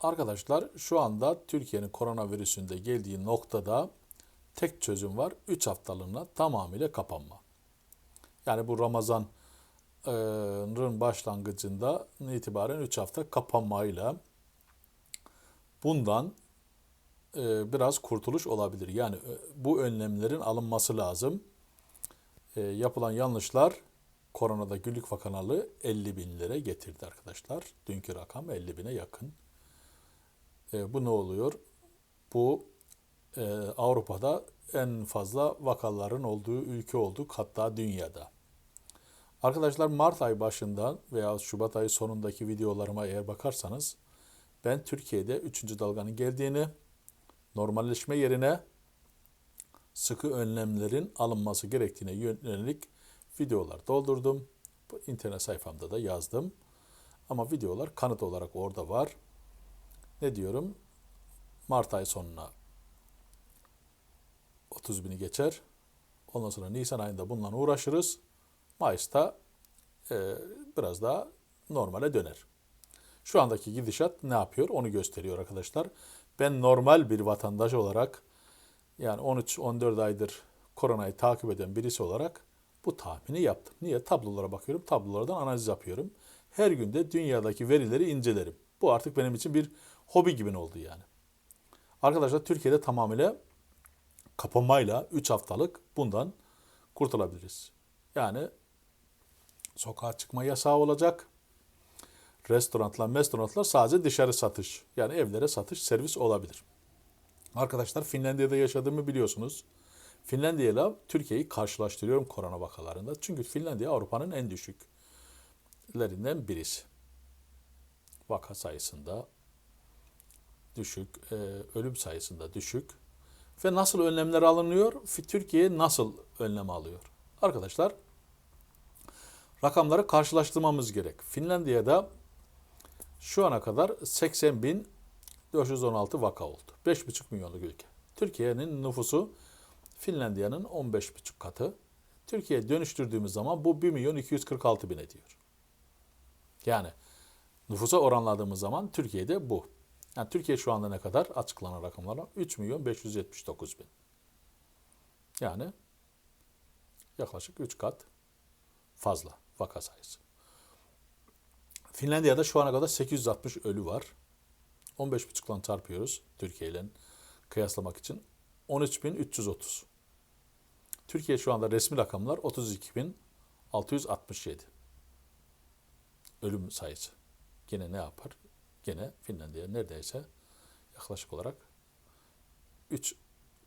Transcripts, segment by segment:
Arkadaşlar şu anda Türkiye'nin koronavirüsünde geldiği noktada tek çözüm var. 3 haftalığına tamamıyla kapanma. Yani bu Ramazan'ın başlangıcında itibaren 3 hafta kapanmayla bundan e, biraz kurtuluş olabilir. Yani e, bu önlemlerin alınması lazım. E, yapılan yanlışlar koronada günlük vakaları 50 binlere getirdi arkadaşlar. Dünkü rakam 50 bine yakın. E, bu ne oluyor? Bu e, Avrupa'da en fazla vakaların olduğu ülke olduk hatta dünyada. Arkadaşlar Mart ay başından veya Şubat ayı sonundaki videolarıma eğer bakarsanız ben Türkiye'de 3. dalganın geldiğini, normalleşme yerine sıkı önlemlerin alınması gerektiğine yönelik videolar doldurdum. Bu internet sayfamda da yazdım. Ama videolar kanıt olarak orada var. Ne diyorum? Mart ay sonuna 30 bini geçer. Ondan sonra Nisan ayında bununla uğraşırız. Mayıs'ta e, biraz daha normale döner. Şu andaki gidişat ne yapıyor onu gösteriyor arkadaşlar. Ben normal bir vatandaş olarak yani 13-14 aydır koronayı takip eden birisi olarak bu tahmini yaptım. Niye? Tablolara bakıyorum, tablolardan analiz yapıyorum. Her günde dünyadaki verileri incelerim. Bu artık benim için bir hobi gibi oldu yani. Arkadaşlar Türkiye'de tamamıyla kapanmayla 3 haftalık bundan kurtulabiliriz. Yani sokağa çıkma yasağı olacak. Restoranlar, restoranlar sadece dışarı satış. Yani evlere satış, servis olabilir. Arkadaşlar Finlandiya'da yaşadığımı biliyorsunuz. Finlandiya ile Türkiye'yi karşılaştırıyorum korona vakalarında. Çünkü Finlandiya Avrupa'nın en düşüklerinden birisi. Vaka sayısında düşük, e, ölüm sayısında düşük. Ve nasıl önlemler alınıyor? Türkiye nasıl önlem alıyor? Arkadaşlar rakamları karşılaştırmamız gerek. Finlandiya'da şu ana kadar 80 bin 416 vaka oldu. 5,5 milyonluk ülke. Türkiye'nin nüfusu Finlandiya'nın 15,5 katı. Türkiye'ye dönüştürdüğümüz zaman bu 1 milyon 246 bin ediyor. Yani nüfusa oranladığımız zaman Türkiye'de bu. Yani Türkiye şu anda ne kadar? Açıklanan rakamlarla 3 milyon 579 bin. Yani yaklaşık 3 kat fazla vaka sayısı. Finlandiya'da şu ana kadar 860 ölü var. 15,5'lan çarpıyoruz Türkiye ile kıyaslamak için. 13.330. Türkiye şu anda resmi rakamlar 32.667. Ölüm sayısı. Gene ne yapar? Gene Finlandiya neredeyse yaklaşık olarak 3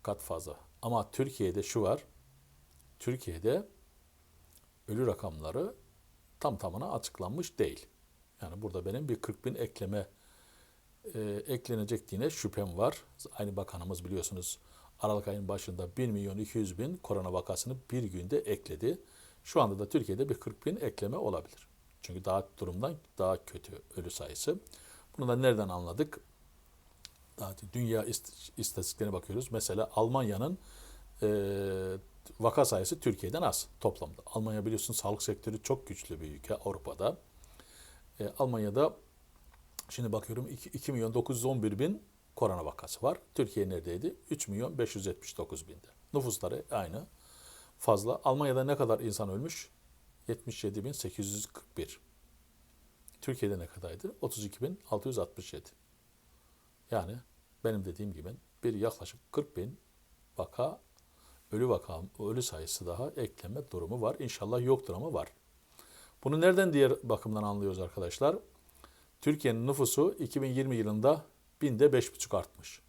kat fazla. Ama Türkiye'de şu var. Türkiye'de ölü rakamları tam tamına açıklanmış değil. Yani burada benim bir 40 bin ekleme e, eklenecek diye şüphem var. Aynı bakanımız biliyorsunuz Aralık ayının başında 1 milyon 200 bin korona vakasını bir günde ekledi. Şu anda da Türkiye'de bir 40 bin ekleme olabilir. Çünkü daha durumdan daha kötü ölü sayısı. Bunu da nereden anladık? Dünya istatistiklerine bakıyoruz. Mesela Almanya'nın e, vaka sayısı Türkiye'den az toplamda. Almanya biliyorsun sağlık sektörü çok güçlü bir ülke Avrupa'da. E, Almanya'da şimdi bakıyorum 2, 2 milyon 911 bin korona vakası var. Türkiye neredeydi? 3 milyon 579 binde. Nüfusları aynı. Fazla. Almanya'da ne kadar insan ölmüş? 77 bin 841. Türkiye'de ne kadardı? 32 bin 667. Yani benim dediğim gibi bir yaklaşık 40 bin vaka, ölü vaka, ölü sayısı daha ekleme durumu var. İnşallah yoktur ama var. Bunu nereden diğer bakımdan anlıyoruz arkadaşlar? Türkiye'nin nüfusu 2020 yılında binde 5,5 artmış.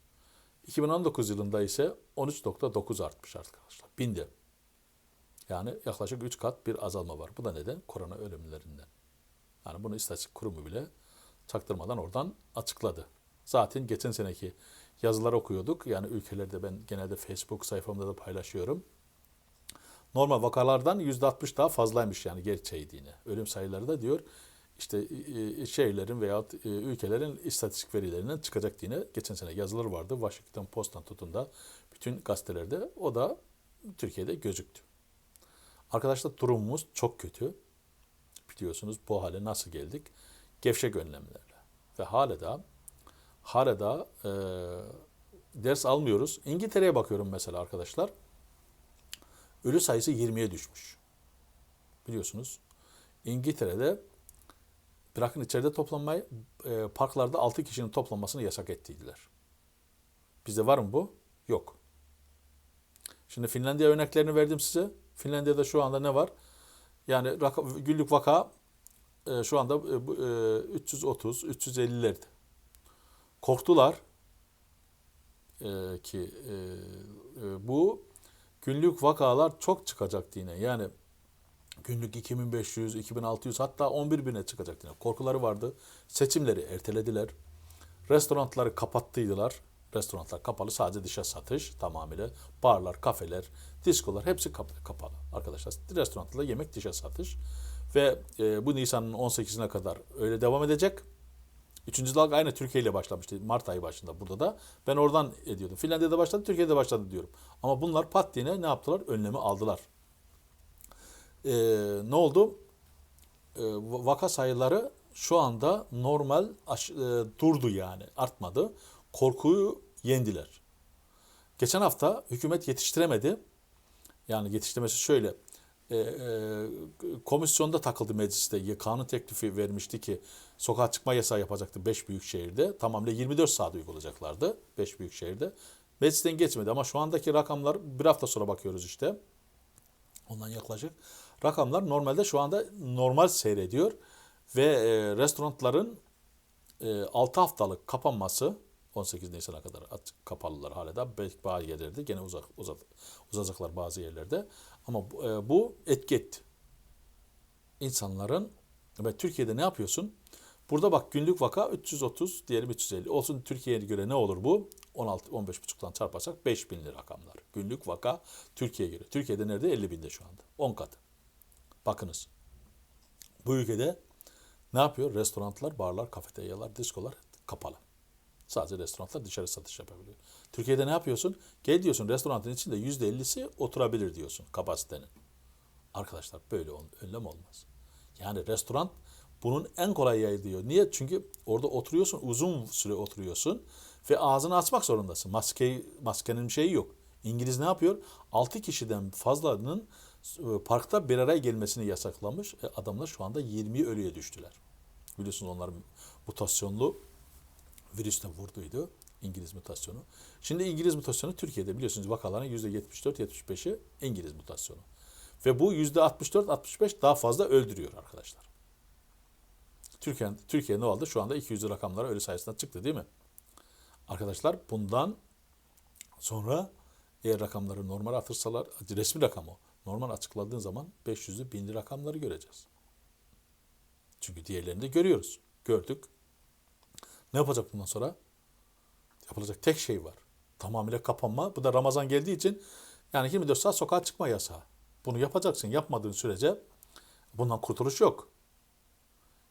2019 yılında ise 13.9 artmış arkadaşlar. Binde. Yani yaklaşık 3 kat bir azalma var. Bu da neden? Korona ölümlerinden. Yani bunu istatistik kurumu bile çaktırmadan oradan açıkladı. Zaten geçen seneki yazılar okuyorduk. Yani ülkelerde ben genelde Facebook sayfamda da paylaşıyorum. Normal vakalardan %60 daha fazlaymış yani gerçeğiydiğine. Ölüm sayıları da diyor işte e, e, şehirlerin veya e, ülkelerin istatistik verilerinden çıkacak diye geçen sene yazılar vardı. Washington Post'tan tutun da bütün gazetelerde o da Türkiye'de gözüktü. Arkadaşlar durumumuz çok kötü. Biliyorsunuz bu hale nasıl geldik? Gevşek önlemlerle. Ve hala da hala da e, ders almıyoruz. İngiltere'ye bakıyorum mesela arkadaşlar. Ölü sayısı 20'ye düşmüş. Biliyorsunuz. İngiltere'de bırakın içeride toplanmayı e, parklarda 6 kişinin toplanmasını yasak ettiydiler. Bizde var mı bu? Yok. Şimdi Finlandiya örneklerini verdim size. Finlandiya'da şu anda ne var? Yani raka- günlük vaka e, şu anda e, bu, e, 330, 350'lerdi. Korktular e, ki e, e, bu günlük vakalar çok çıkacak yine. Yani günlük 2500, 2600 hatta 11.000'e çıkacak yine. Korkuları vardı. Seçimleri ertelediler. Restoranları kapattıydılar. Restoranlar kapalı sadece dışa satış tamamıyla. Barlar, kafeler, diskolar hepsi kap- kapalı arkadaşlar. Restoranlarda yemek dışa satış. Ve e, bu Nisan'ın 18'ine kadar öyle devam edecek. Üçüncü dalga aynı Türkiye ile başlamıştı. Mart ayı başında burada da. Ben oradan ediyordum. Finlandiya'da başladı, Türkiye'de başladı diyorum. Ama bunlar pat diye ne yaptılar? Önlemi aldılar. Ee, ne oldu? Ee, vaka sayıları şu anda normal aş- e, durdu yani artmadı. Korkuyu yendiler. Geçen hafta hükümet yetiştiremedi. Yani yetiştirmesi şöyle. E, e, komisyonda takıldı mecliste. Kanun teklifi vermişti ki sokağa çıkma yasağı yapacaktı 5 büyük şehirde. Tamamıyla 24 saat uygulayacaklardı 5 büyük şehirde. Meclisten geçmedi ama şu andaki rakamlar bir hafta sonra bakıyoruz işte. Ondan yaklaşık. Rakamlar normalde şu anda normal seyrediyor. Ve e, restoranların e, 6 haftalık kapanması 18 Nisan'a kadar açık kapalılar hala da belki bazı yerlerde gene uzak uzat, uzayacaklar bazı yerlerde ama bu, e, bu etki etti. İnsanların ve Türkiye'de ne yapıyorsun? Burada bak günlük vaka 330 diyelim 350 olsun Türkiye'ye göre ne olur bu? 16 15,5'tan çarparsak 5000 lira rakamlar. Günlük vaka Türkiye'ye göre. Türkiye'de nerede? 50 binde şu anda. 10 katı. Bakınız. Bu ülkede ne yapıyor? Restoranlar, barlar, kafeteryalar, diskolar kapalı. Sadece restoranlar dışarı satış yapabiliyor. Türkiye'de ne yapıyorsun? Gel diyorsun restoranın içinde %50'si oturabilir diyorsun kapasitenin. Arkadaşlar böyle önlem olmaz. Yani restoran bunun en kolay yayı diyor. Niye? Çünkü orada oturuyorsun, uzun süre oturuyorsun ve ağzını açmak zorundasın. Maske, maskenin şeyi yok. İngiliz ne yapıyor? 6 kişiden fazlanın parkta bir araya gelmesini yasaklamış. E, adamlar şu anda 20 ölüye düştüler. Biliyorsunuz onlar mutasyonlu virüsle vurduydu. İngiliz mutasyonu. Şimdi İngiliz mutasyonu Türkiye'de biliyorsunuz vakaların %74-75'i İngiliz mutasyonu. Ve bu %64-65 daha fazla öldürüyor arkadaşlar. Türkiye, Türkiye ne oldu? Şu anda 200 rakamlara ölü sayısına çıktı değil mi? Arkadaşlar bundan sonra eğer rakamları normal atırsalar, resmi rakam o. Normal açıkladığın zaman 500'lü 1000'li rakamları göreceğiz. Çünkü diğerlerini de görüyoruz. Gördük. Ne yapacak bundan sonra? Yapılacak tek şey var. Tamamıyla kapanma. Bu da Ramazan geldiği için yani 24 saat sokağa çıkma yasağı. Bunu yapacaksın. Yapmadığın sürece bundan kurtuluş yok.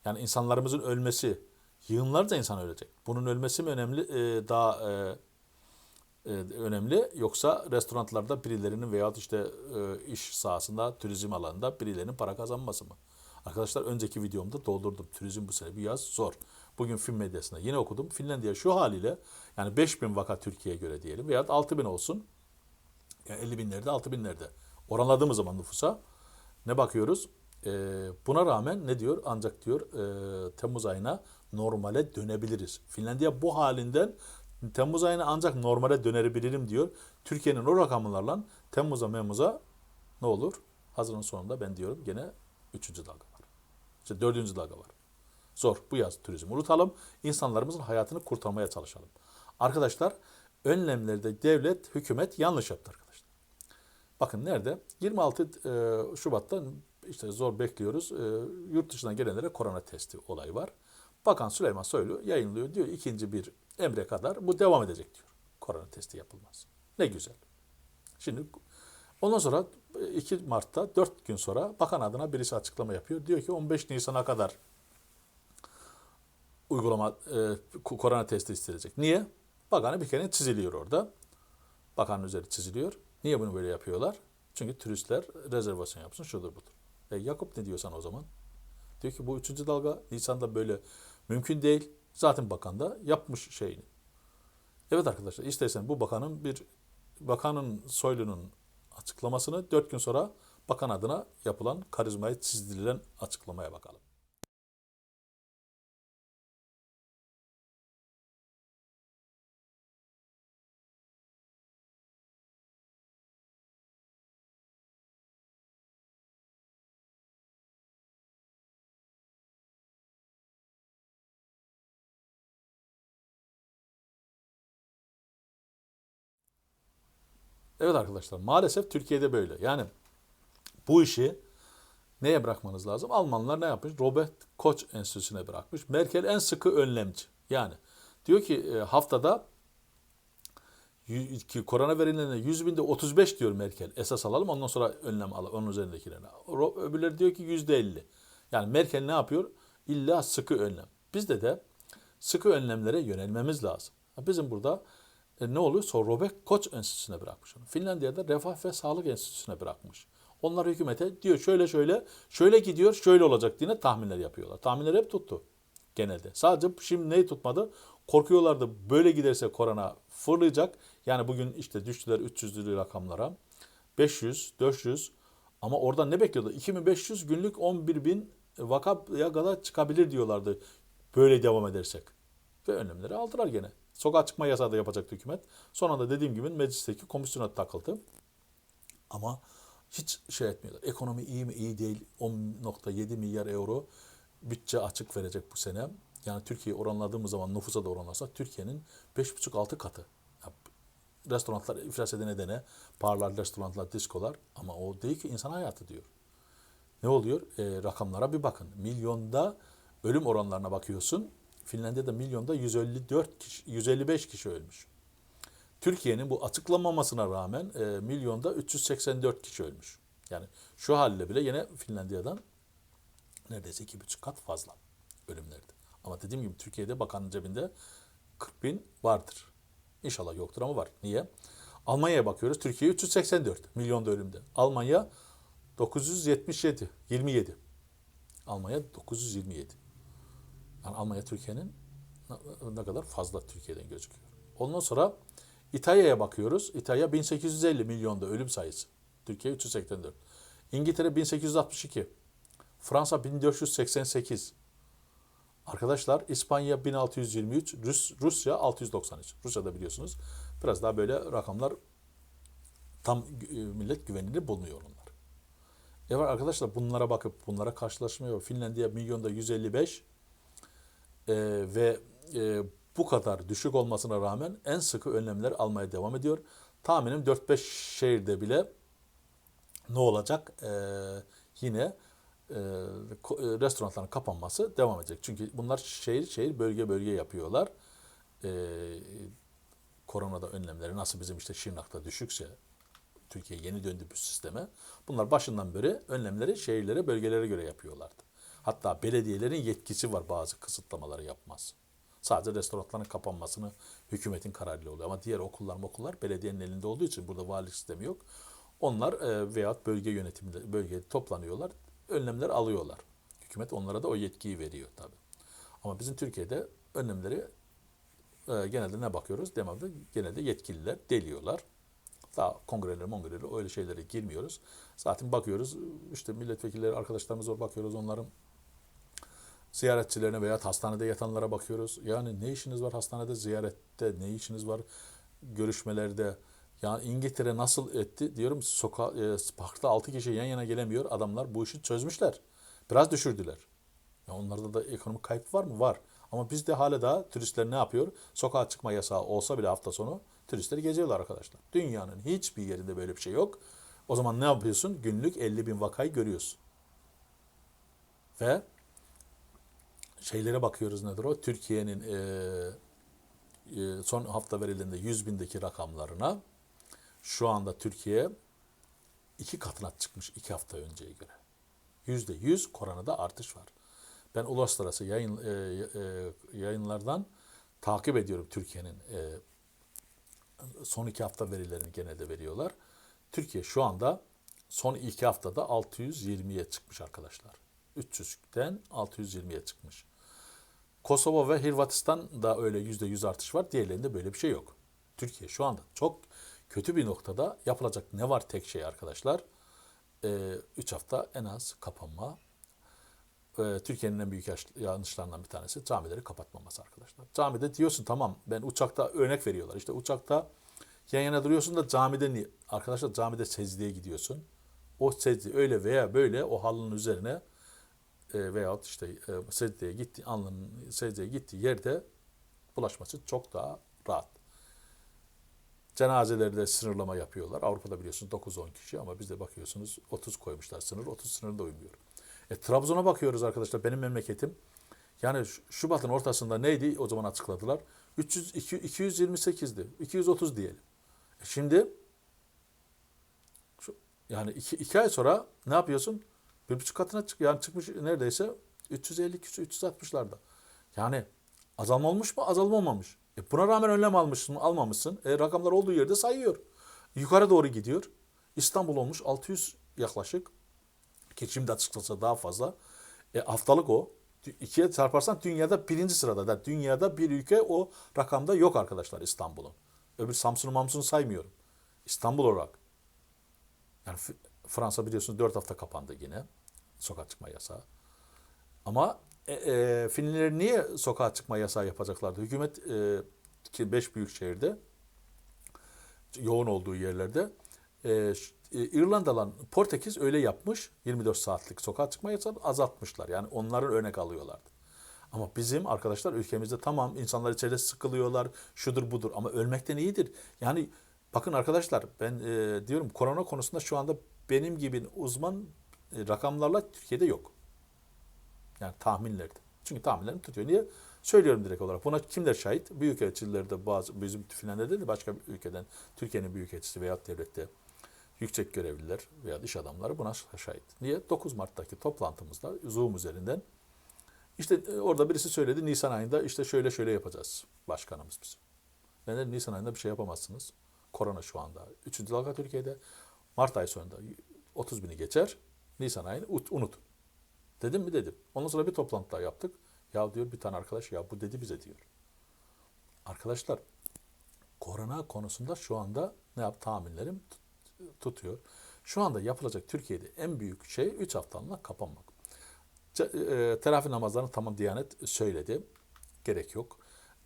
Yani insanlarımızın ölmesi, yığınlarca insan ölecek. Bunun ölmesi mi önemli, e, daha e, e, önemli yoksa restoranlarda birilerinin veya işte iş sahasında, turizm alanında birilerinin para kazanması mı? Arkadaşlar önceki videomda doldurdum. Turizm bu sene bir yaz zor. Bugün film medyasında yine okudum. Finlandiya şu haliyle yani 5000 vaka Türkiye'ye göre diyelim veya 6000 olsun. Yani 50 binlerde 6 binlerde. Oranladığımız zaman nüfusa ne bakıyoruz? E, buna rağmen ne diyor? Ancak diyor e, Temmuz ayına normale dönebiliriz. Finlandiya bu halinden Temmuz ayına ancak normale dönebilirim diyor. Türkiye'nin o rakamlarla Temmuz'a Memuz'a ne olur? Hazırın sonunda ben diyorum gene 3. dalga var. İşte 4. dalga var. Zor. Bu yaz turizm unutalım. İnsanlarımızın hayatını kurtarmaya çalışalım. Arkadaşlar önlemlerde devlet, hükümet yanlış yaptı arkadaşlar. Bakın nerede? 26 e, Şubat'ta işte zor bekliyoruz. E, yurt dışından gelenlere korona testi olayı var. Bakan Süleyman Soylu yayınlıyor. Diyor ikinci bir emre kadar bu devam edecek diyor. Korona testi yapılmaz. Ne güzel. Şimdi ondan sonra 2 Mart'ta 4 gün sonra bakan adına birisi açıklama yapıyor. Diyor ki 15 Nisan'a kadar uygulama e, korona testi isteyecek. Niye? Bakanı bir kere çiziliyor orada. Bakanın üzeri çiziliyor. Niye bunu böyle yapıyorlar? Çünkü turistler rezervasyon yapsın şudur budur. E Yakup ne diyorsan o zaman? Diyor ki bu üçüncü dalga Nisan'da böyle mümkün değil. Zaten bakan da yapmış şeyini. Evet arkadaşlar istersen bu bakanın bir bakanın soylunun açıklamasını dört gün sonra bakan adına yapılan karizmayı çizdirilen açıklamaya bakalım. Evet arkadaşlar maalesef Türkiye'de böyle. Yani bu işi neye bırakmanız lazım? Almanlar ne yapmış? Robert Koch Enstitüsü'ne bırakmış. Merkel en sıkı önlemci. Yani diyor ki e, haftada ki korona verilerine 100 binde 35 diyor Merkel. Esas alalım ondan sonra önlem alalım onun üzerindekilerine. Öbürleri diyor ki yüzde 50. Yani Merkel ne yapıyor? İlla sıkı önlem. Bizde de sıkı önlemlere yönelmemiz lazım. Bizim burada e, ne oluyor? Sonra Robert Koch Enstitüsü'ne bırakmış onu. Finlandiya'da Refah ve Sağlık Enstitüsü'ne bırakmış. Onlar hükümete diyor şöyle şöyle, şöyle gidiyor, şöyle olacak diye tahminler yapıyorlar. Tahminler hep tuttu genelde. Sadece şimdi neyi tutmadı? Korkuyorlardı böyle giderse korona fırlayacak. Yani bugün işte düştüler 300'lü rakamlara. 500, 400 ama orada ne bekliyordu? 2500 günlük 11.000 vakaya kadar çıkabilir diyorlardı böyle devam edersek. Ve önlemleri aldılar gene. Sokağa çıkma yasağı da yapacaktı hükümet. Sonra da dediğim gibi meclisteki komisyona takıldı. Ama hiç şey etmiyorlar. Ekonomi iyi mi? iyi değil. 10.7 milyar euro bütçe açık verecek bu sene. Yani Türkiye oranladığımız zaman nüfusa da oranlarsak Türkiye'nin 5,5-6 katı. Restoranlar iflas edene dene, parlar, restoranlar, diskolar ama o değil ki insan hayatı diyor. Ne oluyor? E, rakamlara bir bakın. Milyonda ölüm oranlarına bakıyorsun. Finlandiya'da milyonda 154 kişi, 155 kişi ölmüş. Türkiye'nin bu açıklanmamasına rağmen e, milyonda 384 kişi ölmüş. Yani şu halde bile yine Finlandiya'dan neredeyse iki buçuk kat fazla ölümlerdi. Ama dediğim gibi Türkiye'de bakanın cebinde 40 bin vardır. İnşallah yoktur ama var. Niye? Almanya'ya bakıyoruz. Türkiye 384 milyonda ölümde. Almanya 977, 27. Almanya 927. Yani Almanya Türkiye'nin ne kadar fazla Türkiye'den gözüküyor. Ondan sonra İtalya'ya bakıyoruz. İtalya 1850 milyonda ölüm sayısı. Türkiye 384. İngiltere 1862. Fransa 1488. Arkadaşlar İspanya 1623, Rus, Rusya 693. Rusya'da biliyorsunuz biraz daha böyle rakamlar tam e, millet güvenilir bulunuyor onlar. Evet arkadaşlar bunlara bakıp bunlara karşılaşmıyor. Finlandiya milyonda 155 e, ve e, bu kadar düşük olmasına rağmen en sıkı önlemler almaya devam ediyor. Tahminim 4-5 şehirde bile ne olacak? E, yine e, restoranların kapanması devam edecek. Çünkü bunlar şehir şehir bölge bölge yapıyorlar. E, koronada önlemleri nasıl bizim işte Şırnak'ta düşükse Türkiye yeni döndü bu sisteme. Bunlar başından beri önlemleri şehirlere, bölgelere göre yapıyorlardı. Hatta belediyelerin yetkisi var bazı kısıtlamaları yapmaz. Sadece restoranların kapanmasını hükümetin kararıyla oluyor. Ama diğer okullar okullar belediyenin elinde olduğu için burada valilik sistemi yok. Onlar e, veyahut bölge yönetiminde bölgede toplanıyorlar, önlemler alıyorlar. Hükümet onlara da o yetkiyi veriyor tabi. Ama bizim Türkiye'de önlemleri e, genelde ne bakıyoruz? Demelde genelde yetkililer deliyorlar. Daha kongreler, mongreler öyle şeylere girmiyoruz. Zaten bakıyoruz işte milletvekilleri arkadaşlarımız var bakıyoruz onların ziyaretçilerine veya hastanede yatanlara bakıyoruz. Yani ne işiniz var hastanede ziyarette, ne işiniz var görüşmelerde. Yani İngiltere nasıl etti diyorum soka e, parkta 6 kişi yan yana gelemiyor. Adamlar bu işi çözmüşler. Biraz düşürdüler. Ya onlarda da ekonomik kayıp var mı? Var. Ama bizde hala da turistler ne yapıyor? Sokağa çıkma yasağı olsa bile hafta sonu turistler geziyorlar arkadaşlar. Dünyanın hiçbir yerinde böyle bir şey yok. O zaman ne yapıyorsun? Günlük 50 bin vakayı görüyorsun. Ve şeylere bakıyoruz nedir o? Türkiye'nin e, e, son hafta verildiğinde 100 bindeki rakamlarına şu anda Türkiye iki katına çıkmış iki hafta önceye göre. Yüzde yüz koronada artış var. Ben uluslararası yayın, e, e, yayınlardan takip ediyorum Türkiye'nin e, son iki hafta verilerini genelde veriyorlar. Türkiye şu anda son iki haftada 620'ye çıkmış arkadaşlar. 300'den 620'ye çıkmış. Kosova ve Hırvatistan da öyle %100 artış var. Diğerlerinde böyle bir şey yok. Türkiye şu anda çok kötü bir noktada. Yapılacak ne var tek şey arkadaşlar? 3 hafta en az kapanma. Ee, Türkiye'nin en büyük yanlışlarından bir tanesi camileri kapatmaması arkadaşlar. Camide diyorsun tamam ben uçakta örnek veriyorlar. İşte uçakta yan yana duruyorsun da camide niye? Arkadaşlar camide secdeye gidiyorsun. O secde öyle veya böyle o halının üzerine e, veyahut işte e, secdeye gitti, alnının secdeye gittiği yerde bulaşması çok daha rahat. Cenazelerde sınırlama yapıyorlar. Avrupa'da biliyorsunuz 9-10 kişi ama bizde bakıyorsunuz 30 koymuşlar sınır. 30 sınırında uymuyor. E, Trabzon'a bakıyoruz arkadaşlar benim memleketim. Yani Şubat'ın ortasında neydi o zaman açıkladılar. 300, 228'di. 230 diyelim. E şimdi yani iki, iki ay sonra ne yapıyorsun? Bir buçuk katına çık yani çıkmış neredeyse 350 küsur 360'larda. Yani azalma olmuş mu? Azalma olmamış. E buna rağmen önlem almışsın mı? Almamışsın. E rakamlar olduğu yerde sayıyor. Yukarı doğru gidiyor. İstanbul olmuş 600 yaklaşık. Ki şimdi açıkçası daha fazla. E haftalık o. İkiye çarparsan dünyada birinci sırada. Da dünyada bir ülke o rakamda yok arkadaşlar İstanbul'un. Öbür Samsun'u Mamsun'u saymıyorum. İstanbul olarak. Yani Fransa biliyorsunuz 4 hafta kapandı yine. Sokağa çıkma yasağı. Ama e, e, Finliler niye sokağa çıkma yasağı yapacaklardı? Hükümet e, ki 5 büyük şehirde yoğun olduğu yerlerde e, e, İrlandalı Portekiz öyle yapmış. 24 saatlik sokağa çıkma yasağı azaltmışlar. Yani onların örnek alıyorlardı. Ama bizim arkadaşlar ülkemizde tamam insanlar içeride sıkılıyorlar, şudur budur ama ölmekten iyidir. Yani bakın arkadaşlar ben e, diyorum korona konusunda şu anda benim gibi uzman rakamlarla Türkiye'de yok. Yani tahminlerde. Çünkü tahminlerim tutuyor. Niye? Söylüyorum direkt olarak. Buna kimler şahit? Büyükelçiler de bazı bizim Finlandiya değil de başka bir ülkeden Türkiye'nin büyükelçisi veya devlette yüksek görevliler veya iş adamları buna şahit. Niye? 9 Mart'taki toplantımızda Zoom üzerinden işte e, orada birisi söyledi Nisan ayında işte şöyle şöyle yapacağız başkanımız bizim. Ben dedim Nisan ayında bir şey yapamazsınız. Korona şu anda. Üçüncü dalga Türkiye'de. Mart ayı sonunda 30 bini geçer. Nisan ayını ut- unutun. Dedim mi dedim. Ondan sonra bir toplantı daha yaptık. Ya diyor bir tane arkadaş ya bu dedi bize diyor. Arkadaşlar korona konusunda şu anda ne yap tahminlerim tut- tutuyor. Şu anda yapılacak Türkiye'de en büyük şey 3 haftalığına kapanmak. E, Teravih namazlarını tamam Diyanet söyledi. Gerek yok.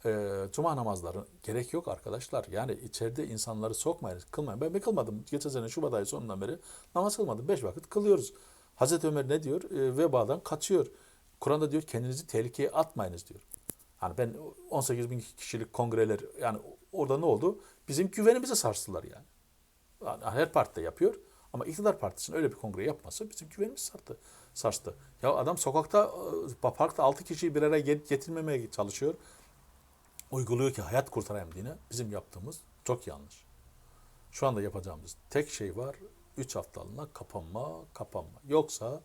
E, Cuma namazları gerek yok arkadaşlar. Yani içeride insanları sokmayın, kılmayın. Ben, ben kılmadım. Geçen sene Şubat ayı sonundan beri namaz kılmadım. Beş vakit kılıyoruz. Hazreti Ömer ne diyor? E, vebadan kaçıyor. Kur'an'da diyor kendinizi tehlikeye atmayınız diyor. Hani ben 18 bin kişilik kongreler yani orada ne oldu? Bizim güvenimizi sarstılar yani. Yani her parti de yapıyor. Ama iktidar partisinin öyle bir kongre yapması bizim güvenimizi sarstı. sarstı. Ya adam sokakta, e, parkta 6 kişiyi bir araya get- getirmemeye çalışıyor. Uyguluyor ki hayat kurtarayım diye. Bizim yaptığımız çok yanlış. Şu anda yapacağımız tek şey var. 3 haftalığına kapanma, kapanma. Yoksa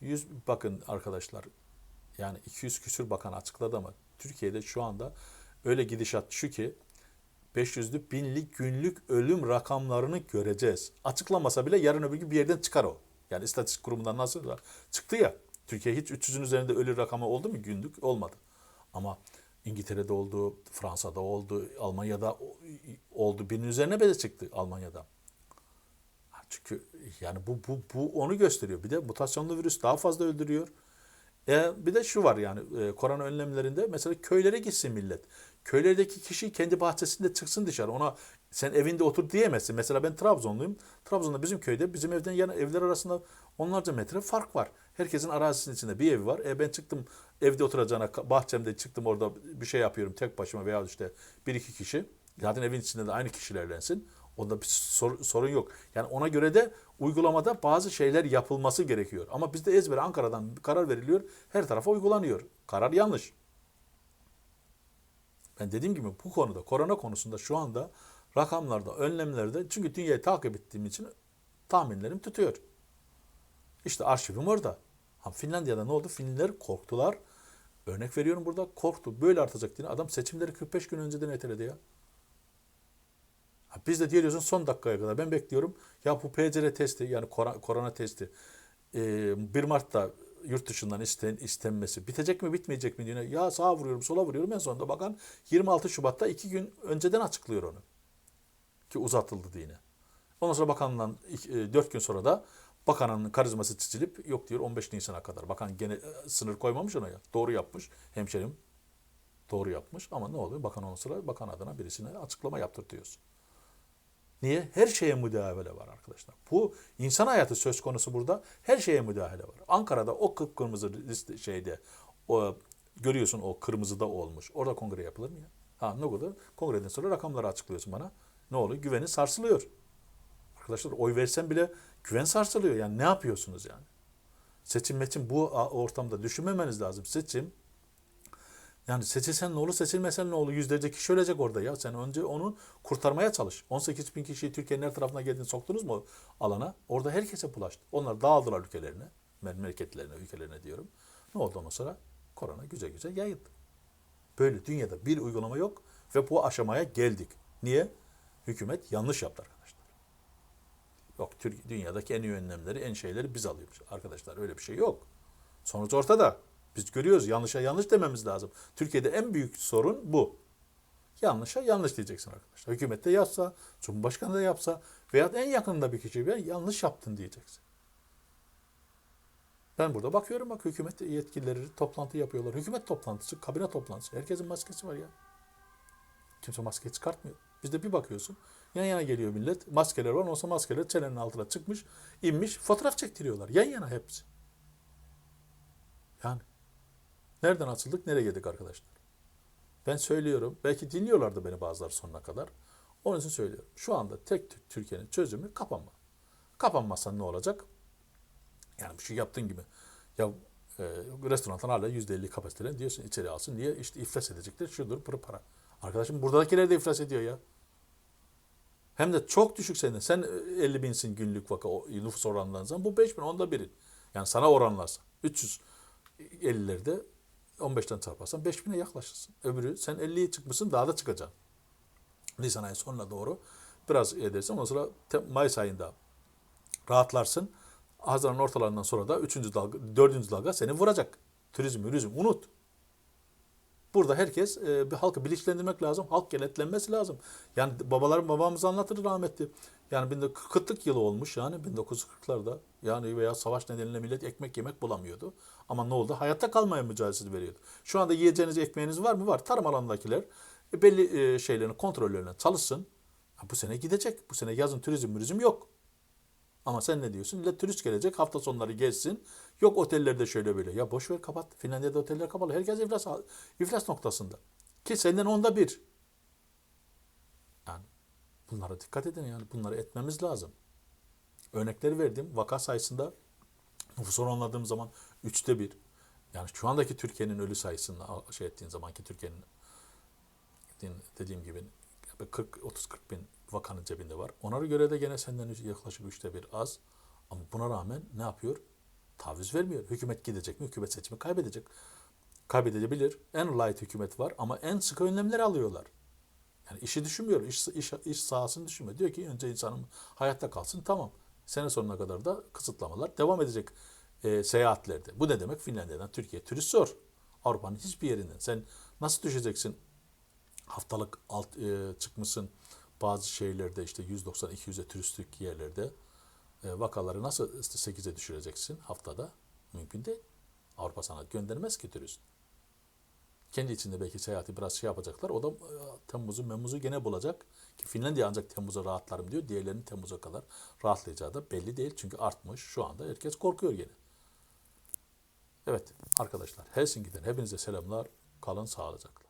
100 bakın arkadaşlar yani 200 küsür bakan açıkladı ama Türkiye'de şu anda öyle gidişat şu ki 500'lü binlik günlük ölüm rakamlarını göreceğiz. Açıklamasa bile yarın öbür gün bir yerden çıkar o. Yani istatistik kurumundan nasıl çıktı ya. Türkiye hiç 300'ün üzerinde ölü rakamı oldu mu günlük? Olmadı. Ama İngiltere'de oldu, Fransa'da oldu, Almanya'da oldu. Binin üzerine bile çıktı Almanya'da. Çünkü yani bu, bu, bu onu gösteriyor. Bir de mutasyonlu virüs daha fazla öldürüyor. E, bir de şu var yani e, korona önlemlerinde mesela köylere gitsin millet. Köylerdeki kişi kendi bahçesinde çıksın dışarı. Ona sen evinde otur diyemezsin. Mesela ben Trabzonluyum. Trabzon'da bizim köyde bizim evden yana evler arasında onlarca metre fark var. Herkesin arazisinin içinde bir evi var. E ben çıktım evde oturacağına bahçemde çıktım orada bir şey yapıyorum tek başıma veya işte bir iki kişi. Zaten evin içinde de aynı kişilerlensin. Onda bir sor- sorun yok. Yani ona göre de uygulamada bazı şeyler yapılması gerekiyor. Ama bizde ezbere Ankara'dan karar veriliyor. Her tarafa uygulanıyor. Karar yanlış. Ben dediğim gibi bu konuda, korona konusunda şu anda rakamlarda, önlemlerde çünkü dünyayı takip ettiğim için tahminlerim tutuyor. İşte arşivim orada. Ha, Finlandiya'da ne oldu? Finliler korktular. Örnek veriyorum burada korktu. Böyle artacak diye adam seçimleri 45 gün önceden erteledi ya. Biz de diyorsun son dakikaya kadar ben bekliyorum. Ya bu PCR testi yani korona testi e, 1 Mart'ta yurt dışından isten, istenmesi bitecek mi bitmeyecek mi diye ya sağa vuruyorum sola vuruyorum en sonunda bakan 26 Şubat'ta iki gün önceden açıklıyor onu. ki uzatıldı diye. Ondan sonra bakandan 4 gün sonra da bakanın karizması çizilip yok diyor 15 Nisan'a kadar. Bakan gene e, sınır koymamış ona ya. Doğru yapmış hemşerim. Doğru yapmış ama ne oluyor? Bakan ondan sonra bakan adına birisine açıklama yaptırtıyorsun. Niye? Her şeye müdahale var arkadaşlar. Bu insan hayatı söz konusu burada. Her şeye müdahale var. Ankara'da o kıpkırmızı liste şeyde o görüyorsun o kırmızıda olmuş. Orada kongre yapılır mı ya? Ha ne kadar? Kongreden sonra rakamları açıklıyorsun bana. Ne oluyor? Güveni sarsılıyor. Arkadaşlar oy versen bile güven sarsılıyor. Yani ne yapıyorsunuz yani? Seçim meçim bu ortamda düşünmemeniz lazım. Seçim yani seçilsen ne olur, seçilmesen ne olur? Yüzlerce kişi ölecek orada ya. Sen önce onu kurtarmaya çalış. 18 bin kişiyi Türkiye'nin her tarafına geldiğini soktunuz mu alana? Orada herkese bulaştı. Onlar dağıldılar ülkelerine, memleketlerine, ülkelerine diyorum. Ne oldu ondan sonra? Korona güzel güzel yayıldı. Böyle dünyada bir uygulama yok ve bu aşamaya geldik. Niye? Hükümet yanlış yaptı arkadaşlar. Yok dünyadaki en iyi önlemleri, en şeyleri biz alıyoruz. Arkadaşlar öyle bir şey yok. Sonuç ortada. Biz görüyoruz yanlışa yanlış dememiz lazım. Türkiye'de en büyük sorun bu. Yanlışa yanlış diyeceksin arkadaşlar. Hükümet de yapsa, Cumhurbaşkanı da yapsa veya en yakınında bir kişi ben yanlış yaptın diyeceksin. Ben burada bakıyorum bak hükümet yetkilileri toplantı yapıyorlar. Hükümet toplantısı, kabine toplantısı. Herkesin maskesi var ya. Kimse maske çıkartmıyor. Bizde bir bakıyorsun yan yana geliyor millet. Maskeler var. Olsa maskeler çenenin altına çıkmış, inmiş. Fotoğraf çektiriyorlar. Yan yana hepsi. Yani nereden açıldık, nereye geldik arkadaşlar? Ben söylüyorum. Belki dinliyorlardı beni bazıları sonuna kadar. Onun için söylüyorum. Şu anda tek Türkiye'nin çözümü kapanma. Kapanmazsan ne olacak? Yani bir şey yaptığın gibi. Ya e, restoranlar hala %50 kapasiteyle diyorsun içeri alsın. Niye? İşte iflas edecekler. Şudur pırı para. Arkadaşım buradakiler de iflas ediyor ya. Hem de çok düşük senin. Sen 50 binsin günlük vaka nüfus oranlarından bu 5 bin onda birin. Yani sana oranlarsa 350'lerde 15'ten çarparsan 5 bine yaklaşırsın. Öbürü sen 50'ye çıkmışsın daha da çıkacaksın. Nisan ayı sonuna doğru biraz edersin. Ondan sonra Mayıs ayında rahatlarsın. Haziran ortalarından sonra da 3. dalga, 4. dalga seni vuracak. Turizm, turizm unut. Burada herkes e, bir halkı bilinçlendirmek lazım. Halk kenetlenmesi lazım. Yani babalarım babamız anlatır rahmetli. Yani 1940'lık yılı olmuş yani 1940'larda. Yani veya savaş nedeniyle millet ekmek yemek bulamıyordu. Ama ne oldu? Hayatta kalmaya mücadelesi veriyordu. Şu anda yiyeceğiniz ekmeğiniz var mı? Var. Tarım alanındakiler e, belli e, şeylerin kontrollerine çalışsın. Bu sene gidecek. Bu sene yazın turizm turizm yok. Ama sen ne diyorsun? Millet turist gelecek hafta sonları gezsin. Yok otellerde şöyle böyle. Ya boş ver kapat. Finlandiya'da oteller kapalı. Herkes iflas, iflas noktasında. Ki senden onda bir. Yani bunlara dikkat edin yani. Bunları etmemiz lazım. Örnekleri verdim. Vaka sayısında nüfus oranladığım zaman üçte bir. Yani şu andaki Türkiye'nin ölü sayısını şey ettiğin zamanki Türkiye'nin dediğim gibi 40 30 40 bin vakanın cebinde var. Onlara göre de gene senden yaklaşık üçte bir az. Ama buna rağmen ne yapıyor? Taviz vermiyor. Hükümet gidecek mi? Hükümet seçimi kaybedecek. Kaybedebilir. En light hükümet var ama en sıkı önlemleri alıyorlar. Yani işi düşünmüyor. İş, iş, iş sahasını düşünmüyor. Diyor ki önce insanım hayatta kalsın. Tamam. Sene sonuna kadar da kısıtlamalar devam edecek e, seyahatlerde. Bu ne demek? Finlandiya'dan Türkiye turist zor. Avrupa'nın hiçbir yerinden. Sen nasıl düşeceksin? Haftalık alt e, çıkmışsın bazı şehirlerde işte 190-200'e turistik yerlerde e, vakaları nasıl işte 8'e düşüreceksin haftada? Mümkün değil. Avrupa sana göndermez ki turist. Kendi içinde belki seyahati biraz şey yapacaklar. O da e, Temmuz'u, Memmuz'u gene bulacak. Ki Finlandiya ancak Temmuz'a rahatlarım diyor. Diğerlerinin Temmuz'a kadar rahatlayacağı da belli değil. Çünkü artmış. Şu anda herkes korkuyor gene. Evet arkadaşlar Helsinki'den hepinize selamlar. Kalın sağlıcakla.